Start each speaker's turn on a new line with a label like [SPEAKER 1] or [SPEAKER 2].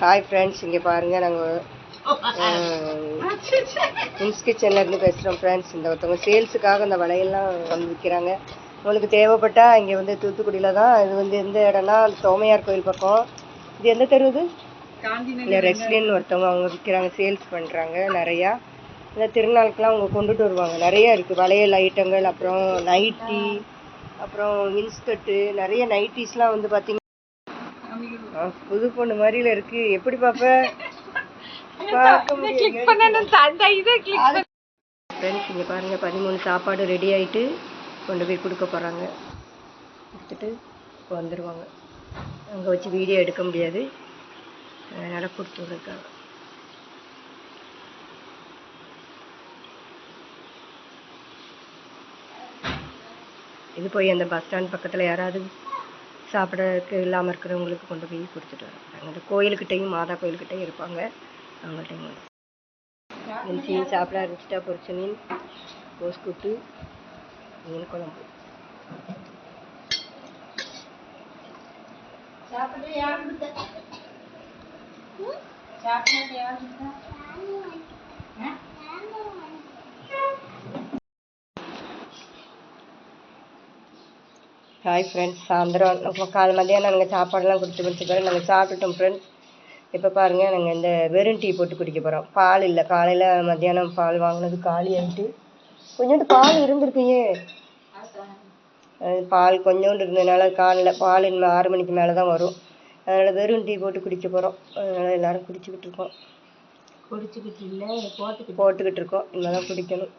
[SPEAKER 1] Hi friends இங்கே பாருங்கள் நாங்கள் மின்ஸ் கிச்சன்லேருந்து பேசுகிறோம் ஃப்ரெண்ட்ஸ் இந்த ஒருத்தவங்க சேல்ஸுக்காக இந்த வளையல்லாம் வந்து விற்கிறாங்க உங்களுக்கு தேவைப்பட்டா இங்கே வந்து தூத்துக்குடியில் தான் இது வந்து எந்த இடம்னா சோமையார் கோயில் பக்கம். இது எந்த தெரு இது? இல்லை ரெஸ்லின்னு ஒருத்தவங்க அவங்க விற்கிறாங்க சேல்ஸ் பண்ணுறாங்க நிறையா. இந்த திருநாளுக்கெலாம் அவங்க கொண்டுட்டு வருவாங்க. நிறைய இருக்குது வளையல் ஐட்டங்கள் அப்புறம் நைட்டி அப்புறம் இன்ஸ்கர்ட்டு நிறைய நைட்டிஸ்லாம் வந்து பார்த்தீங்கன்னா புது பொண்ணு மாதிரில இருக்கு. எப்படி பாப்ப? பார்க்க முடியல ஃப்ரெண்ட்ஸ் இங்கே பாருங்க பதிமூணு சாப்பாடு ரெடி ஆயிட்டு கொண்டு போய் கொடுக்க போறாங்க. கொடுத்துட்டு வந்துடுவாங்க அங்கே வச்சு வீடியோ எடுக்க முடியாது. அதனால கொடுத்து விடுறாங்க இது போய் அந்த பஸ் ஸ்டாண்ட் பக்கத்தில் யாராவது சாப்பிடறதுக்கு இல்லாமல் இருக்கிறவங்களுக்கு கொண்டு போய் கொடுத்துட்டு வரோம். அந்த கோயிலுக்கிட்டையும் மாதா கோயில்கிட்டையும் இருப்பாங்க. அவங்கள்ட்டையும் இஞ்சி சாப்பிட ஆரம்பிச்சிட்டா பொரிச்ச மீன் கோஸ் கூட்டு மீன் குழம்பு ஹாய் ஃப்ரெண்ட்ஸ் சாயந்தரம். காலை மதியானம் நாங்கள் சாப்பாடெல்லாம் கொடுத்து பிறகு நாங்கள் சாப்பிட்டுட்டோம் ஃப்ரெண்ட்ஸ் இப்போ பாருங்கள் நாங்கள் இந்த வெறும் டீ போட்டு குடிக்க போகிறோம் பால் இல்லை. காலையில் மத்தியானம் பால் வாங்கினது காலி ஆகிட்டு கொஞ்சோண்டு பால் இருந்திருக்கையே அது பால் கொஞ்சோண்டு இருந்ததுனால காலையில் பால் இன்னும் ஆறு மணிக்கு மேலே தான் வரும். அதனால் வெறும் டீ போட்டு குடிக்க போகிறோம் அதனால் எல்லோரும் குடிச்சிக்கிட்டு இருக்கோம்.
[SPEAKER 2] குடிச்சுக்கிட்டு இல்லை போட்டுக்கிட்டு
[SPEAKER 1] போட்டுக்கிட்டு இருக்கோம். இனிமேல் தான் குடிக்கணும்.